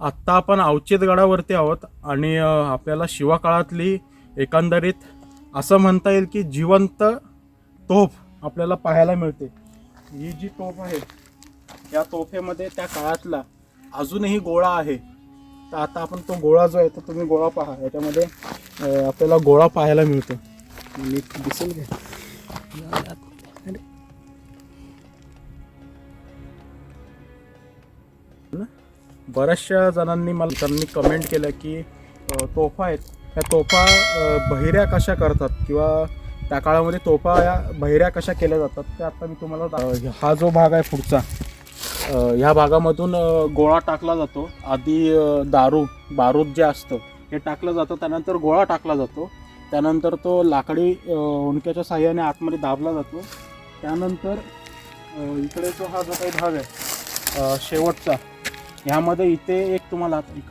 आत्ता आपण अवचेत गडावरती आहोत आणि आपल्याला शिवा काळातली एकंदरीत असं म्हणता येईल की जिवंत तोफ आपल्याला पाहायला मिळते. ही जी तोफ आहे या तोफेमध्ये त्या काळातला अजूनही गोळा आहे. तर आता आपण तो गोळा जो आहे तो तुम्ही गोळा पहा. याच्यामध्ये आपल्याला गोळा पाहायला मिळतो. मी दिसेल का? बऱ्याचशा जणांनी मला त्यांनी कमेंट केलं की तोफा आहेत. त्या तोफा बहिऱ्या कशा करतात? किंवा त्या काळामध्ये तोफा या बहिऱ्या कशा केल्या जातात? ते आता मी तुम्हाला दा- हा जो भाग आहे पुढचा ह्या भागामधून गोळा टाकला जातो. आधी दारू बारूद जे असतं हे टाकलं जातं. त्यानंतर गोळा टाकला जातो. त्यानंतर तो लाकडी उणक्याच्या साह्याने आतमध्ये दाबला जातो. त्यानंतर इकडे जो हा जो काही भाग आहे शेवटचा ह्यामध्ये इथे एक तुम्हाला